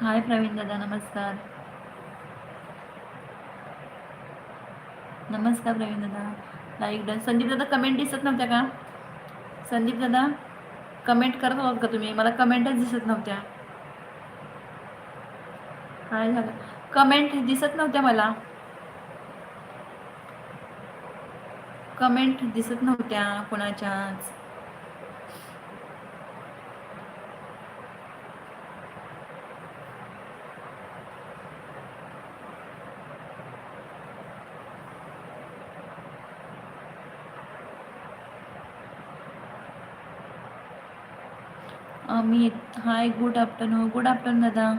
हाय प्रवीण दादा नमस्कार नमस्कार प्रवीण दादा लाईक डन संदीप दादा कमेंट दिसत नव्हत्या का? संदीप दादा कमेंट करत आहोत का तुम्ही? मला कमेंटच दिसत नव्हत्या. काय झालं कमेंट दिसत नव्हत्या मला. कमेंट दिसत नव्हत्या कोणाच्याच. Amit hi good afternoon good afternoon दादा.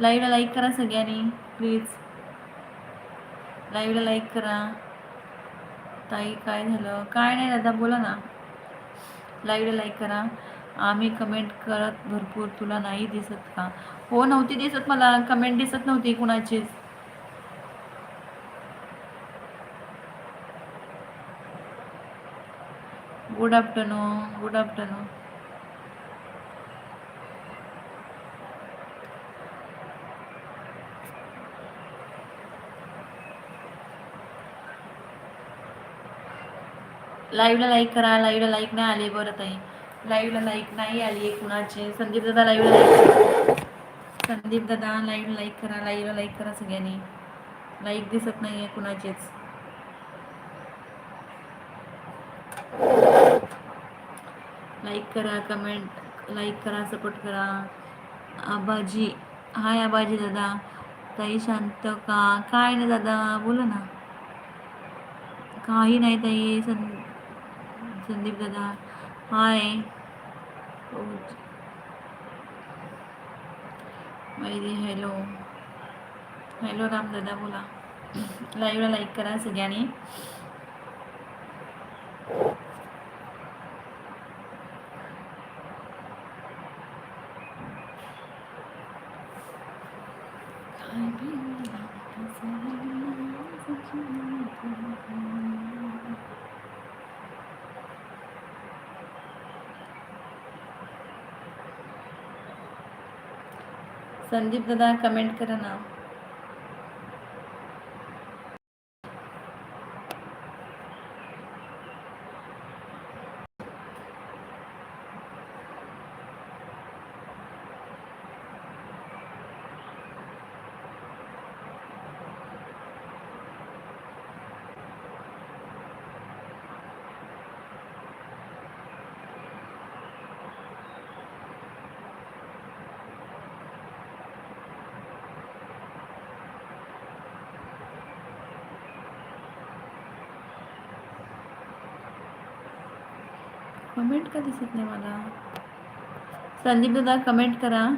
लाईव्हला लाईक करा सगळ्यांनी प्लीज लाईव्हला लाईक करा. ताई काय झालं? काय नाही दादा बोला ना. लाईव्हला लाईक करा. आम्ही कमेंट करत भरपूर तुला नाही दिसत का? हो नव्हती दिसत मला. कमेंट दिसत नव्हती कुणाचीच. गुड आफ्टरनून गुड आफ्टरनून लाईव्हला लाईक करा लाईव्हला लाईक नाही आली बरं ताई. लाईव्हला लाईक नाही आली आहे कुणाचे. संदीप दादा लाईव्हला लाईक संदीप दादा लाईव्ह लाईक करा लाईव्हला लाईक करा सगळ्यांनी. लाईक दिसत नाही आहे कुणाचेच. लाईक करा कमेंट लाईक करा सपोर्ट करा. आबाजी हाय आबाजी दादा. ताई शांत का? काय नाही दादा? बोला ना. काही नाही ताई. सं संदीप दादा. हाय. मैदी हॅलो हॅलो राम दादा बोला. लाईव्हला लाईक करा सगळ्यांनी. संदीप दादा कमेंट करा ना. कमेंट का दिसत नाही मला? संदीप दादा कमेंट करा.